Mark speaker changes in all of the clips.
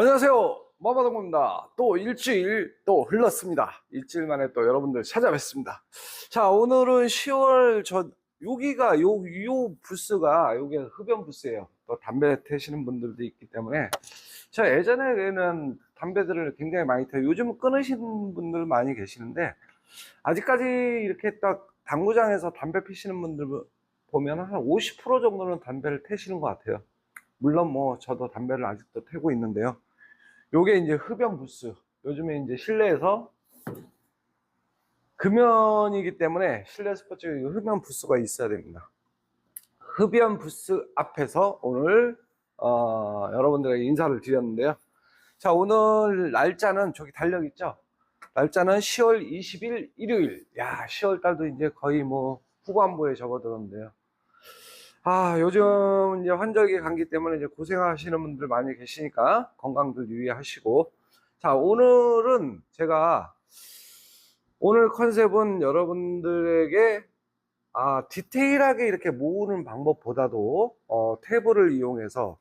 Speaker 1: 안녕하세요. 마마동입니다. 또 일주일 또 흘렀습니다. 일주일 만에 또 여러분들 찾아뵙습니다. 자, 오늘은 10월 저 여기가 요, 요 부스가 요게 흡연 부스예요. 또 담배 태시는 분들도 있기 때문에 제가 예전에는 담배들을 굉장히 많이 태요. 요즘 끊으신 분들 많이 계시는데 아직까지 이렇게 딱 당구장에서 담배 피시는 분들 보면 한 50% 정도는 담배를 태시는 것 같아요. 물론 뭐 저도 담배를 아직도 태고 있는데요. 요게 이제 흡연 부스. 요즘에 이제 실내에서 금연이기 때문에 실내 스포츠 흡연 부스가 있어야 됩니다. 흡연 부스 앞에서 오늘 어, 여러분들에게 인사를 드렸는데요. 자 오늘 날짜는 저기 달력 있죠? 날짜는 10월 20일 일요일. 야 10월 달도 이제 거의 뭐 후반부에 접어들었는데요. 아, 요즘 이제 환절기 감기 때문에 이제 고생하시는 분들 많이 계시니까 건강들 유의하시고. 자, 오늘은 제가 오늘 컨셉은 여러분들에게 아, 디테일하게 이렇게 모으는 방법보다도 어, 탭을 이용해서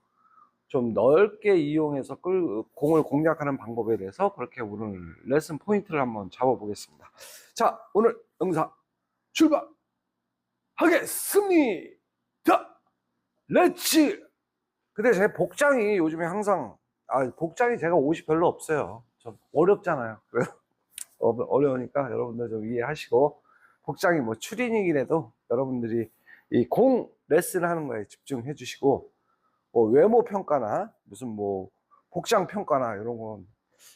Speaker 1: 좀 넓게 이용해서 끌, 공을 공략하는 방법에 대해서 그렇게 오늘 레슨 포인트를 한번 잡아보겠습니다. 자, 오늘 영상 출발하겠습니다. 렛츠! 근데 제 복장이 요즘에 항상, 아, 복장이 제가 옷이 별로 없어요. 좀 어렵잖아요. 그래서 어- 어려우니까 여러분들 좀 이해하시고, 복장이 뭐 추리닝이라도 여러분들이 이 공 레슨 하는 거에 집중해 주시고, 뭐 외모 평가나 무슨 뭐 복장 평가나 이런 건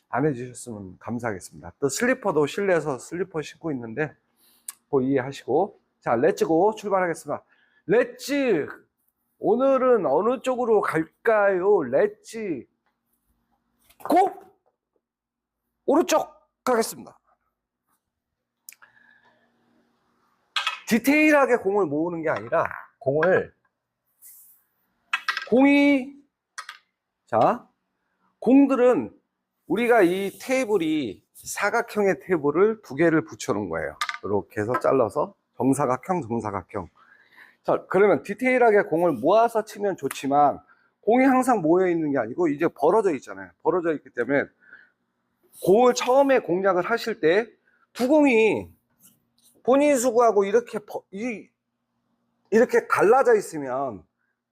Speaker 1: 안 해주셨으면 감사하겠습니다. 또 슬리퍼도 실내에서 슬리퍼 신고 있는데, 뭐 이해하시고, 자, 렛츠고 출발하겠습니다. 렛츠! 오늘은 어느 쪽으로 갈까요? 렛츠! 고! 오른쪽 가겠습니다. 디테일하게 공을 모으는 게 아니라, 공을, 공이, 자, 공들은 우리가 이 테이블이 사각형의 테이블을 두 개를 붙여놓은 거예요. 이렇게 해서 잘라서 정사각형, 정사각형. 자, 그러면 디테일하게 공을 모아서 치면 좋지만 공이 항상 모여 있는 게 아니고 이제 벌어져 있잖아요. 벌어져 있기 때문에 공을 처음에 공략을 하실 때 두 공이 본인 수구하고 이렇게 버- 이, 이렇게 갈라져 있으면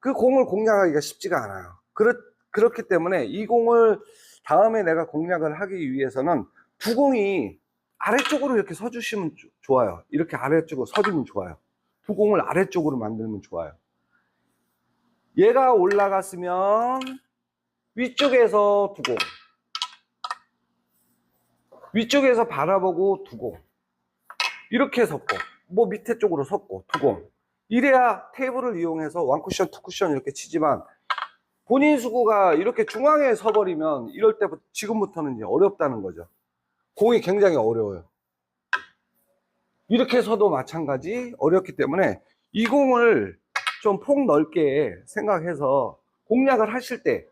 Speaker 1: 그 공을 공략하기가 쉽지가 않아요. 그렇, 그렇기 때문에 이 공을 다음에 내가 공략을 하기 위해서는 두 공이 아래쪽으로 이렇게 서주시면 조- 좋아요. 이렇게 아래쪽으로 서주면 좋아요. 두 공을 아래쪽으로 만들면 좋아요. 얘가 올라갔으면 위쪽에서 두 공. 위쪽에서 바라보고 두 공. 이렇게 섰고, 뭐 밑에 쪽으로 섰고, 두 공. 이래야 테이블을 이용해서 원쿠션, 투쿠션 이렇게 치지만 본인 수구가 이렇게 중앙에 서버리면 이럴 때부터 지금부터는 이제 어렵다는 거죠. 공이 굉장히 어려워요. 이렇게 서도 마찬가지 어렵기 때문에 이 공을 좀 폭 넓게 생각해서 공략을 하실 때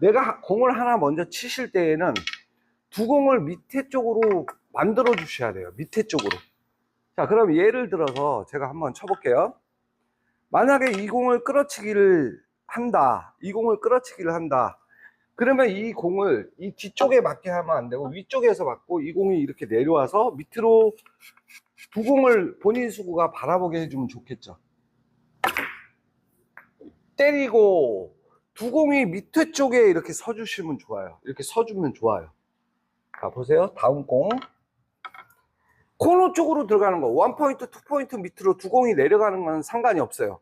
Speaker 1: 내가 하- 공을 하나 먼저 치실 때에는 두 공을 밑에 쪽으로 만들어 주셔야 돼요. 밑에 쪽으로. 자, 그럼 예를 들어서 제가 한번 쳐볼게요. 만약에 이 공을 끌어치기를 한다. 이 공을 끌어치기를 한다. 그러면 이 공을 이 뒤쪽에 맞게 하면 안 되고 위쪽에서 맞고 이 공이 이렇게 내려와서 밑으로 두 공을 본인 수구가 바라보게 해주면 좋겠죠. 때리고 두 공이 밑에 쪽에 이렇게 서주시면 좋아요. 이렇게 서주면 좋아요. 자, 보세요. 다음 공. 코너 쪽으로 들어가는 거. 원 포인트, 투 포인트 밑으로 두 공이 내려가는 건 상관이 없어요.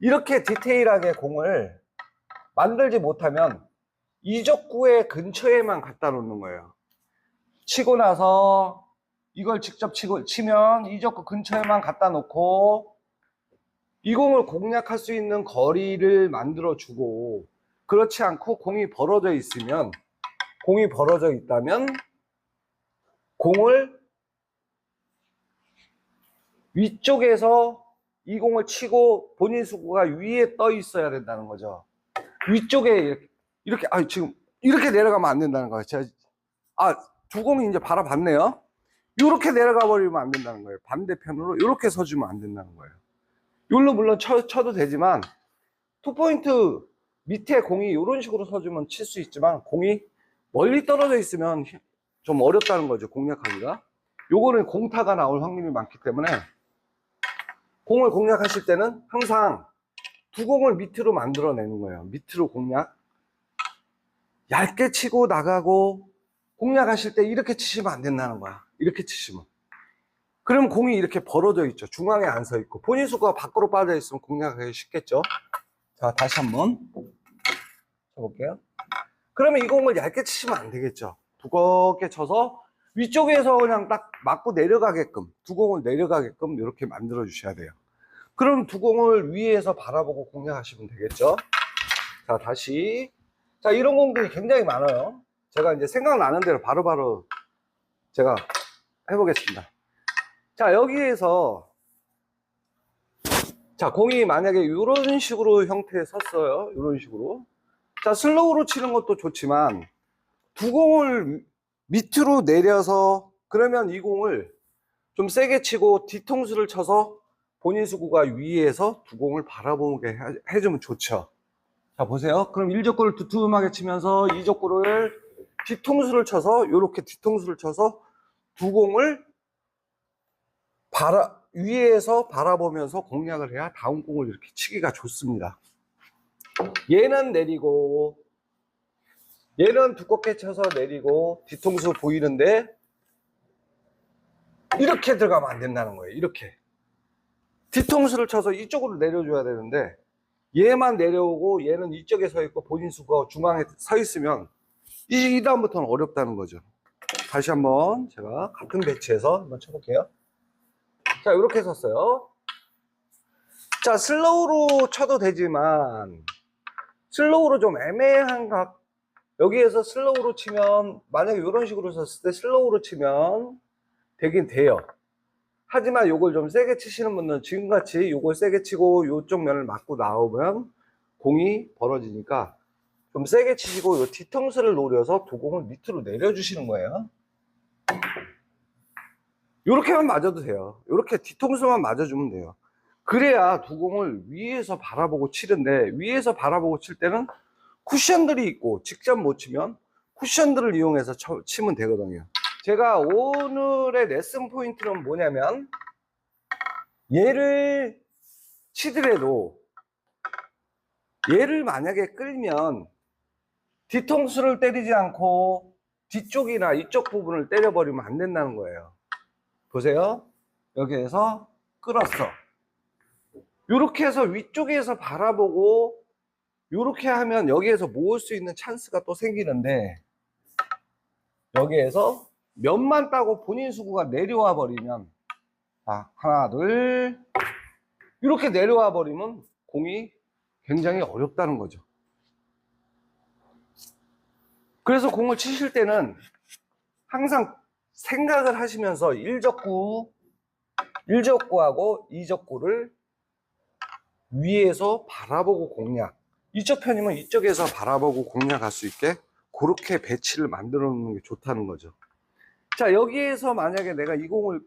Speaker 1: 이렇게 디테일하게 공을 만들지 못하면 이적구의 근처에만 갖다 놓는 거예요. 치고 나서 이걸 직접 치고, 치면 이 적구 근처에만 갖다 놓고 이 공을 공략할 수 있는 거리를 만들어 주고 그렇지 않고 공이 벌어져 있으면 공이 벌어져 있다면 공을 위쪽에서 이 공을 치고 본인 수구가 위에 떠 있어야 된다는 거죠. 위쪽에 이렇게, 이렇게 아 지금 이렇게 내려가면 안 된다는 거예요. 제가 아두 공이 이제 바라봤네요. 이렇게 내려가 버리면 안 된다는 거예요. 반대편으로 이렇게 서주면 안 된다는 거예요. 이걸로 물론 쳐, 쳐도 되지만 투 포인트 밑에 공이 이런 식으로 서주면 칠 수 있지만 공이 멀리 떨어져 있으면 힘- 좀 어렵다는 거죠 공략하기가 요거는 공타가 나올 확률이 많기 때문에 공을 공략하실 때는 항상 두 공을 밑으로 만들어내는 거예요 밑으로 공략 얇게 치고 나가고 공략하실 때 이렇게 치시면 안 된다는 거야 이렇게 치시면 그럼 공이 이렇게 벌어져 있죠 중앙에 안 서 있고 본인 수가 밖으로 빠져 있으면 공략하기 쉽겠죠 자 다시 한번 쳐볼게요 그러면 이 공을 얇게 치시면 안 되겠죠. 두껍게 쳐서 위쪽에서 그냥 딱 맞고 내려가게끔, 두 공을 내려가게끔 이렇게 만들어 주셔야 돼요. 그럼 두 공을 위에서 바라보고 공략하시면 되겠죠. 자, 다시. 자, 이런 공들이 굉장히 많아요. 제가 이제 생각나는 대로 바로 바로 제가 해보겠습니다. 자, 여기에서 자, 공이 만약에 이런 식으로 형태에 섰어요. 이런 식으로. 자, 슬로우로 치는 것도 좋지만 두 공을 밑으로 내려서 그러면 이 공을 좀 세게 치고 뒤통수를 쳐서 본인 수구가 위에서 두 공을 바라보게 해- 해주면 좋죠. 자, 보세요. 그럼 1족구를 두툼하게 치면서 2족구를 뒤통수를 쳐서 이렇게 뒤통수를 쳐서 두 공을 바라, 위에서 바라보면서 공략을 해야 다음 공을 이렇게 치기가 좋습니다. 얘는 내리고 얘는 두껍게 쳐서 내리고 뒤통수 보이는데 이렇게 들어가면 안 된다는 거예요 이렇게 뒤통수를 쳐서 이쪽으로 내려줘야 되는데 얘만 내려오고 얘는 이쪽에 서 있고 본인 수가 중앙에 서 있으면 이, 이 다음부터는 어렵다는 거죠. 다시 한번 제가 같은 배치해서 한번 쳐볼게요. 자 이렇게 섰어요. 자 슬로우로 쳐도 되지만 슬로우로 좀 애매한 각 여기에서 슬로우로 치면 만약에 이런 식으로 섰을 때 슬로우로 치면 되긴 돼요. 하지만 요걸 좀 세게 치시는 분들은 지금같이 요걸 세게 치고 요쪽 면을 맞고 나오면 공이 벌어지니까 좀 세게 치시고 요 뒤통수를 노려서 두 공을 밑으로 내려주시는 거예요. 요렇게만 맞아도 돼요. 요렇게 뒤통수만 맞아주면 돼요. 그래야 두 공을 위에서 바라보고 치는데 위에서 바라보고 칠 때는 쿠션들이 있고 직접 못 치면 쿠션들을 이용해서 쳐- 치면 되거든요. 제가 오늘의 레슨 포인트는 뭐냐면 얘를 치더라도 얘를 만약에 끌면 뒤통수를 때리지 않고 뒤쪽이나 이쪽 부분을 때려버리면 안 된다는 거예요. 보세요. 여기에서 끌었어. 이렇게 해서 위쪽에서 바라보고 이렇게 하면 여기에서 모을 수 있는 찬스가 또 생기는데 여기에서 면만 따고 본인 수구가 내려와 버리면 자 하나 둘 이렇게 내려와 버리면 공이 굉장히 어렵다는 거죠 그래서 공을 치실 때는 항상 생각을 하시면서 1적구 1적구하고 2적구를 위에서 바라보고 공략. 이쪽 편이면 이쪽에서 바라보고 공략할 수 있게 그렇게 배치를 만들어 놓는 게 좋다는 거죠. 자 여기에서 만약에 내가 이 공을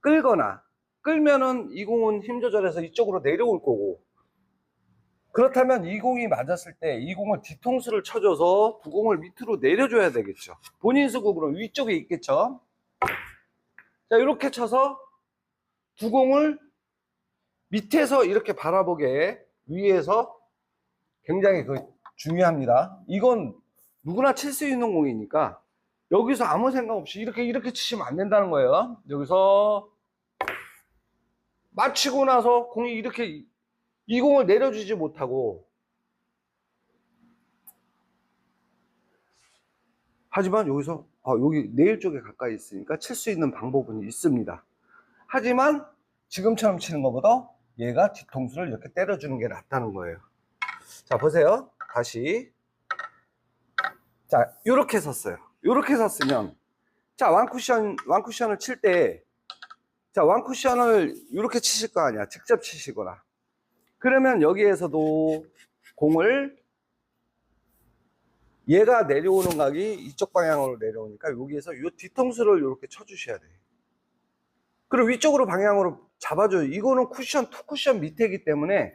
Speaker 1: 끌거나 끌면은 이 공은 힘 조절해서 이쪽으로 내려올 거고 그렇다면 이 공이 맞았을 때 이 공을 뒤통수를 쳐줘서 두 공을 밑으로 내려줘야 되겠죠 본인 그럼 위쪽에 있겠죠 자 이렇게 쳐서 두 공을 밑에서 이렇게 바라보게 위에서 굉장히 그 중요합니다. 이건 누구나 칠 수 있는 공이니까 여기서 아무 생각 없이 이렇게 이렇게 치시면 안 된다는 거예요. 여기서 맞히고 나서 공이 이렇게 이 공을 내려주지 못하고 하지만 여기서 아, 여기 내일 쪽에 가까이 있으니까 칠 수 있는 방법은 있습니다. 하지만 지금처럼 치는 것보다 얘가 뒤통수를 이렇게 때려주는 게 낫다는 거예요. 자, 보세요. 다시. 자, 요렇게 섰어요. 요렇게 섰으면, 자, 완쿠션, 완쿠션을 칠 때, 자, 완쿠션을 요렇게 치실 거 아니야. 직접 치시거나. 그러면 여기에서도 공을 얘가 내려오는 각이 이쪽 방향으로 내려오니까 여기에서 요 뒤통수를 이렇게 쳐주셔야 돼요. 그리고 위쪽으로 방향으로 잡아줘요. 이거는 쿠션, 투 쿠션 밑에기 때문에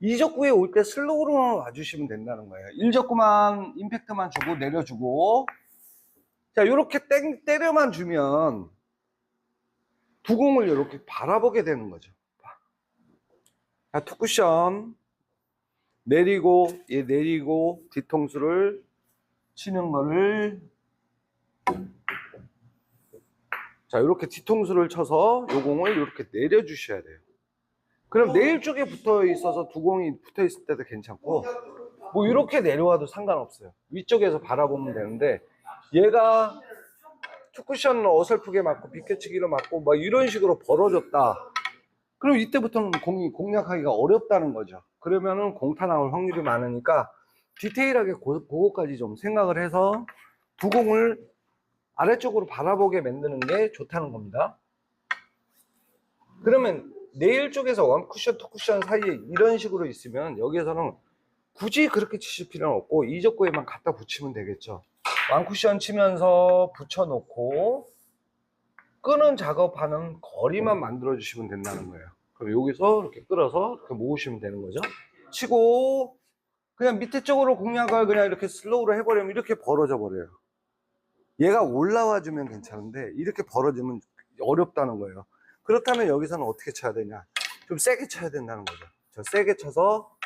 Speaker 1: 이적구에 올 때 슬로우로만 와주시면 된다는 거예요. 1적구만 임팩트만 주고 내려주고 자 이렇게 때려만 주면 두 공을 이렇게 바라보게 되는 거죠. 자, 투쿠션 내리고 얘 내리고 뒤통수를 치는 거를 자 이렇게 뒤통수를 쳐서 요 공을 이렇게 내려 주셔야 돼요. 그럼 내일 쪽에 붙어 있어서 두 공이 붙어 있을 때도 괜찮고 뭐 이렇게 내려와도 상관없어요. 위쪽에서 바라보면 되는데 얘가 투쿠션 어설프게 맞고 비켜치기로 맞고 막 이런 식으로 벌어졌다. 그럼 이때부터는 공이 공략하기가 어렵다는 거죠. 그러면은 공타 나올 확률이 많으니까 디테일하게 고, 그거까지 좀 생각을 해서 두 공을 아래쪽으로 바라보게 만드는 게 좋다는 겁니다. 그러면 내일 쪽에서 원 쿠션, 투 쿠션 사이에 이런 식으로 있으면 여기에서는 굳이 그렇게 치실 필요는 없고 이적구에만 갖다 붙이면 되겠죠. 완 쿠션 치면서 붙여놓고 끄는 작업하는 거리만 만들어 주시면 된다는 거예요. 그럼 여기서 이렇게 끌어서 이렇게 모으시면 되는 거죠. 치고 그냥 밑에 쪽으로 공략을 그냥 이렇게 슬로우로 해버리면 이렇게 벌어져 버려요. 얘가 올라와 주면 괜찮은데 이렇게 벌어지면 어렵다는 거예요. 그렇다면 여기서는 어떻게 쳐야 되냐? 좀 세게 쳐야 된다는 거죠. 저 세게 쳐서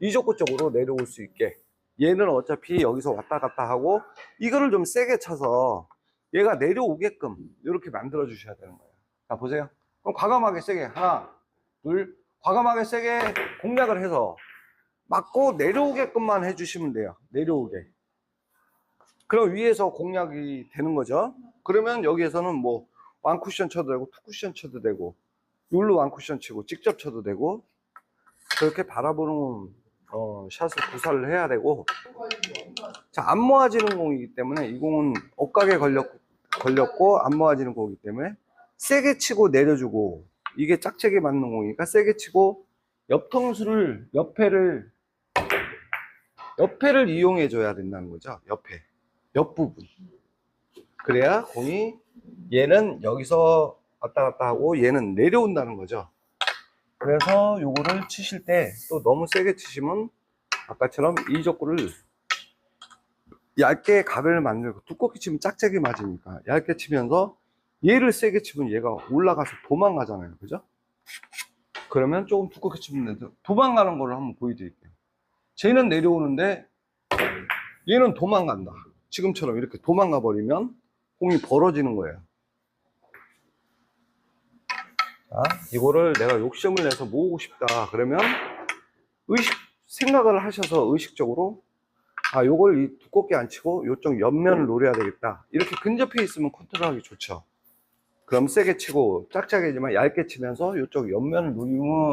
Speaker 1: 이족구 쪽으로 내려올 수 있게. 얘는 어차피 여기서 왔다 갔다 하고 이거를 좀 세게 쳐서 얘가 내려오게끔 이렇게 만들어 주셔야 되는 거예요. 자 보세요. 그럼 과감하게 세게 하나, 둘, 과감하게 세게 공략을 해서 맞고 내려오게끔만 해주시면 돼요. 내려오게. 그럼 위에서 공략이 되는 거죠. 그러면 여기에서는 뭐 완쿠션 쳐도 되고 투쿠션 쳐도 되고 율로 완쿠션 치고 직접 쳐도 되고 그렇게 바라보는 어, 샷을 구사를 해야 되고 자, 안 모아지는 공이기 때문에 이 공은 억각에 걸렸, 걸렸고 안 모아지는 공이기 때문에 세게 치고 내려주고 이게 짝짝이 맞는 공이니까 세게 치고 옆통수를 옆에를 옆에를 이용해 줘야 된다는 거죠. 옆에 옆 부분. 그래야 공이 얘는 여기서 왔다 갔다 하고 얘는 내려온다는 거죠. 그래서 요거를 치실 때 또 너무 세게 치시면 아까처럼 이 족구를 얇게 가벨을 만들고 두껍게 치면 짝짝이 맞으니까 얇게 치면서 얘를 세게 치면 얘가 올라가서 도망가잖아요. 그죠? 그러면 조금 두껍게 치면 되는데 도망가는 거를 한번 보여드릴게요. 쟤는 내려오는데 얘는 도망간다. 지금처럼 이렇게 도망가 버리면 공이 벌어지는 거예요. 자, 이거를 내가 욕심을 내서 모으고 싶다. 그러면 의식 생각을 하셔서 의식적으로 아 요걸 이 두껍게 안 치고 요쪽 옆면을 노려야 되겠다. 이렇게 근접해 있으면 컨트롤하기 좋죠. 그럼 세게 치고 짝짝이지만 얇게 치면서 요쪽 옆면을 누르면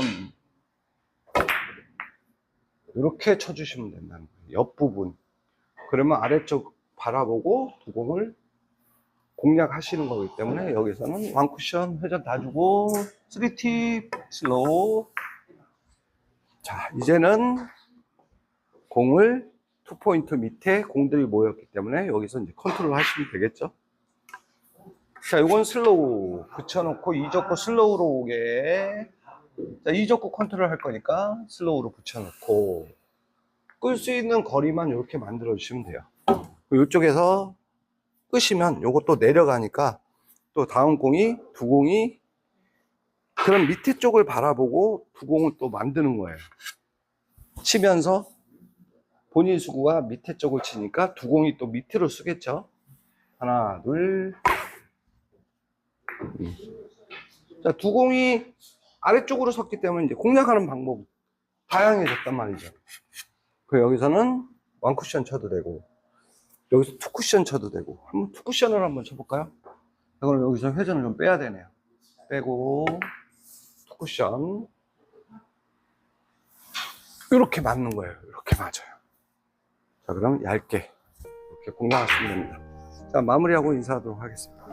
Speaker 1: 이렇게 쳐주시면 된다는 거예요. 옆부분. 그러면 아래쪽 바라보고 두 공을 공략하시는 거기 때문에 여기서는 완쿠션 회전 다 주고 3팁 슬로우. 자 이제는 공을 투포인트 밑에 공들이 모였기 때문에 여기서 이제 컨트롤 하시면 되겠죠? 자 이건 슬로우 붙여놓고 이적구 슬로우로 오게. 자 이적구 컨트롤 할 거니까 슬로우로 붙여놓고 끌 수 있는 거리만 이렇게 만들어 주시면 돼요. 이쪽에서 끄시면 요것도 내려가니까 또 다음 공이 두 공이 그럼 밑에 쪽을 바라보고 두 공을 또 만드는 거예요. 치면서 본인 수구가 밑에 쪽을 치니까 두 공이 또 밑으로 쓰겠죠. 하나, 둘. 음. 자, 두 공이 아래쪽으로 섰기 때문에 이제 공략하는 방법 다양해졌단 말이죠. 그 여기서는 완 쿠션 쳐도 되고 여기서 투 쿠션 쳐도 되고 한번 투 쿠션을 한번 쳐볼까요? 그럼 여기서 회전을 좀 빼야 되네요. 빼고 투 쿠션 이렇게 맞는 거예요. 이렇게 맞아요. 자 그럼 얇게 이렇게 공략하시면 됩니다. 자 마무리하고 인사하도록 하겠습니다.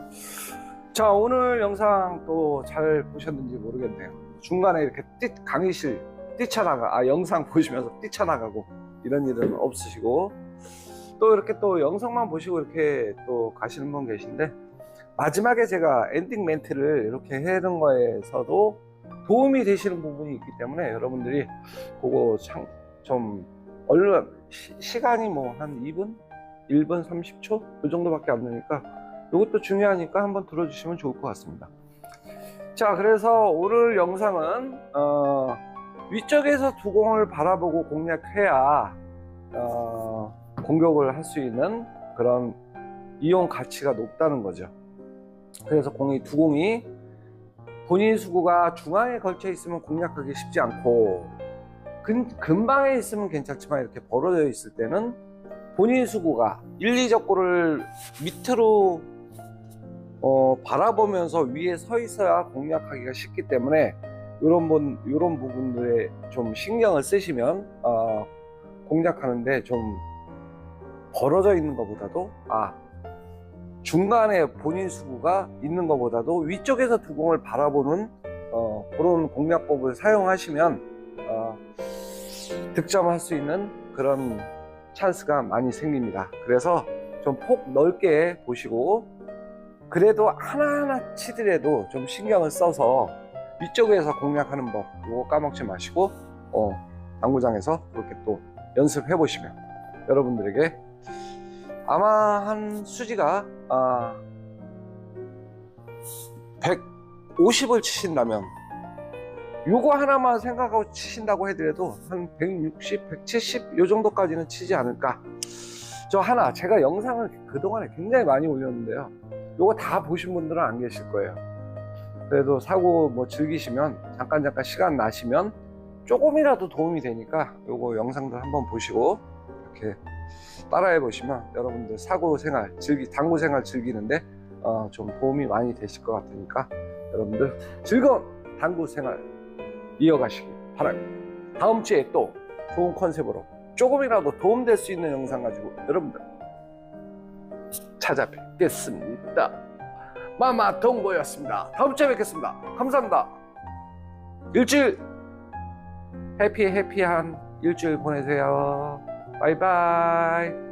Speaker 1: 자 오늘 영상 또 잘 보셨는지 모르겠네요. 중간에 이렇게 뛰, 강의실 뛰쳐나가 아 영상 보시면서 뛰쳐나가고 이런 일은 없으시고 또 이렇게 또 영상만 보시고 이렇게 또 가시는 분 계신데 마지막에 제가 엔딩 멘트를 이렇게 해놓은 거에서도 도움이 되시는 부분이 있기 때문에 여러분들이 그거 참, 좀 얼른 시, 간이 뭐 한 2분? 1분 30초? 그 정도밖에 안 되니까 이것도 중요하니까 한번 들어주시면 좋을 것 같습니다. 자, 그래서 오늘 영상은 어, 위쪽에서 두 공을 바라보고 공략해야 어, 공격을 할 수 있는 그런 이용 가치가 높다는 거죠. 그래서 공이 두 공이 본인 수구가 중앙에 걸쳐 있으면 공략하기 쉽지 않고 근, 근방에 있으면 괜찮지만 이렇게 벌어져 있을 때는 본인 수구가 1, 2적 골을 밑으로 어, 바라보면서 위에 서 있어야 공략하기가 쉽기 때문에 이런 분, 이런 부분들에 좀 신경을 쓰시면 어, 공략하는데 좀 벌어져 있는 것보다도 아 중간에 본인 수구가 있는 것보다도 위쪽에서 두 공을 바라보는 어, 그런 공략법을 사용하시면 어, 득점할 수 있는 그런 찬스가 많이 생깁니다. 그래서 좀 폭 넓게 보시고 그래도 하나하나 치더라도 좀 신경을 써서 위쪽에서 공략하는 법 이거 까먹지 마시고 어, 당구장에서 그렇게 또 연습해 보시면 여러분들에게 아마 한 수지가 아, 150을 치신다면 요거 하나만 생각하고 치신다고 해더라도 한 160, 170 요 정도까지는 치지 않을까. 저 하나 제가 영상을 그동안에 굉장히 많이 올렸는데요. 요거 다 보신 분들은 안 계실 거예요. 그래도 사고 뭐 즐기시면 잠깐 잠깐 시간 나시면 조금이라도 도움이 되니까 요거 영상들 한번 보시고 이렇게 따라해 보시면 여러분들 사고 생활 즐기 당구 생활 즐기는데 어, 좀 도움이 많이 되실 것 같으니까 여러분들 즐거운 당구 생활 이어가시기 바랍니다. 다음 주에 또 좋은 컨셉으로 조금이라도 도움될 수 있는 영상 가지고 여러분들 찾아뵙겠습니다. 마마 동고였습니다. 다음 주에 뵙겠습니다. 감사합니다. 일주일 해피 해피한 일주일 보내세요. 바이바이.